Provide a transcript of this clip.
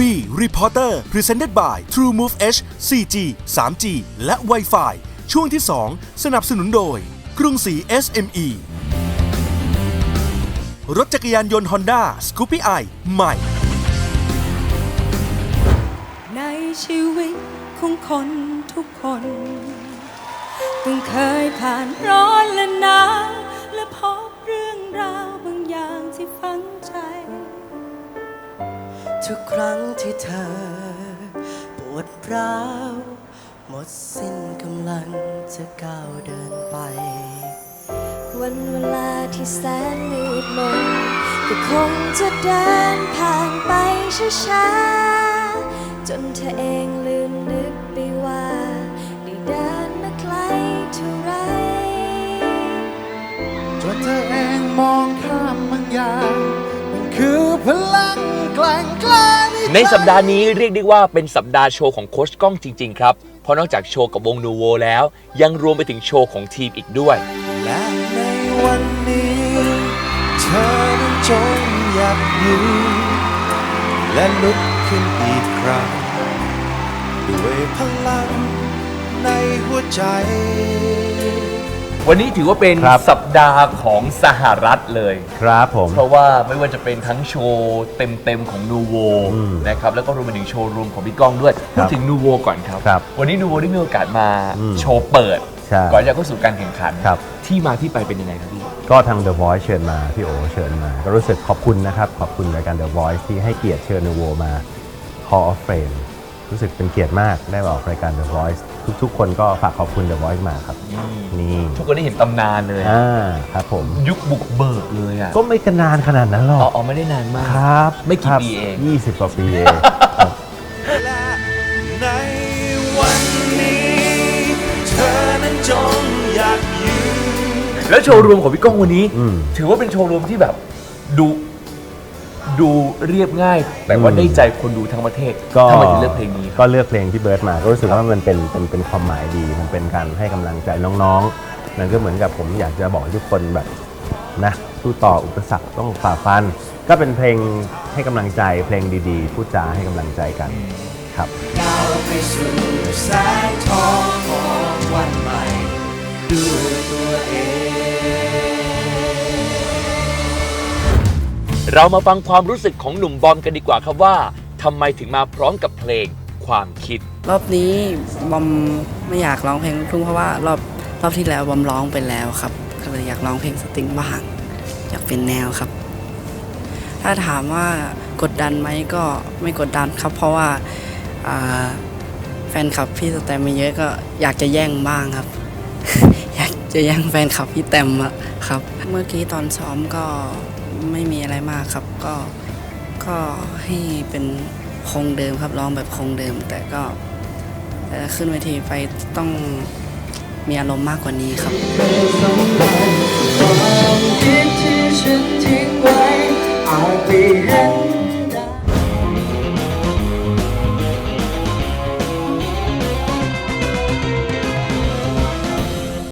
Reporter Presented by True Move H 4G 3G และ Wi-Fi ช่วงที่ 2 สนับสนุนโดย กรุงศรี SME รถจักรยานยนต์ Honda Scoopy i ใหม่ ในชีวิตของคนทุกคน ต้องเคยผ่านร้อนและหนาว ทุกครั้งที่เธอ ปวดร้าว หมดสิ้นกำลังจะก้าวเดินไป วันเวลาที่แสนมืดมนก็คงจะเดินผ่านไปช้าๆจนเธอเองลืม ในสัปดาห์นี้เรียกได้ว่าเป็นสัปดาห์โชว์ของโค้ชก้องจริง ๆ ครับ เพราะนอกจากโชว์กับวงนูโวแล้ว ยังรวมไปถึงโชว์ของทีมอีกด้วย และในวันนี้ เธอนั้นจงอยากอยืนและลุกขึ้นอีกครั้งด้วยพลังในหัวใจ วันนี้ถือว่าเป็นครับ สัปดาห์ของสหรัฐเลย ครับผม เพราะว่าไม่ว่าจะเป็นทั้งโชว์เต็มๆของนูโวอืมนะครับแล้วก็รวมไปถึงโชว์รวมของพี่ก้องด้วยพูดถึงนูโวก่อนครับ ครับวันนี้นูโวได้มีโอกาสมาอืมโชว์เปิด ใช่ก่อนจะเข้าสู่การแข่งขัน ครับ ที่มาที่ไปเป็นยังไงครับพี่ ก็ทาง The Voice เชิญมา พี่โอเชิญมา ก็รู้สึกขอบคุณนะครับ ขอบคุณรายการ The Voice ที่ให้เกียรติเชิญนูโวมา Hall of Fame รู้สึกเป็นเกียรติมากได้มาออกรายการ The Voice ทุก ๆ คนก็ฝากขอบคุณ The Voice มาครับ นี่ทุกคนได้เห็นตำนานเลย อ่าครับผม ยุคบุกเบิกเลยอะก็ไม่กันนานขนาดนั้นหรอ๋ออกอ๋อไม่ได้นานมาก ครับไม่กี่ครับปีเอง20กว่าปีเองครับ และในวันนี้ เธอนั้นจงอยากยืนแล้วโชว์รวมของพี่ก้องวันนี้ อืม ถือว่าเป็นโชว์รวมที่แบบดู ดูเรียบง่าย แต่ว่าอืมได้ใจคนดูทั้งประเทศก็ทำไมถึงเลือกเพลงนี้ครับ ก็เลือกเพลงพี่เบิร์ดมา ก็รู้สึกว่ามันเป็นเป็นเป็นความหมายดี มันเป็นการให้กำลังใจน้องๆ มันก็เหมือนกับผมอยากจะบอกให้ทุกคนแบบนะสู้ต่ออุปสรรคต้องฝ่าฟัน ก็เป็นเพลงให้กำลังใจเพลงดีๆ พูดจาให้กำลังใจกันครับ ก้าวไปสู่แสงทองของวันใหม่ด้วย เรามาฟังความรู้สึกของหนุ่มบอมกันดีกว่าครับว่าทำไมถึงมาพร้อมกับเพลงความคิด รอบนี้บอมไม่อยากร้องเพลงลูกทุ่งเพราะว่ารอบรอบที่แล้วบอมร้องไปแล้วครับก็เลยอยากร้องเพลงสตริงบ้างอยากเป็นแนวครับ ถ้าถามว่ากดดันไหมก็ไม่กดดันครับ เพราะว่าาแฟนคลับพี่สแตมมีเยอะก็อยากจะแย่งบ้างครับ อยากจะแย่งแฟนคลับพี่แตมครับ เมื่อกี้ตอนซ้อมก็ ไม่มีอะไรมากครับ ก็ก็ให้เป็นคงเดิมครับร้องแบบคงเดิม แต่ก็แต่ขึ้นเวทีไปต้องมีอารมณ์มากกว่านี้ครับ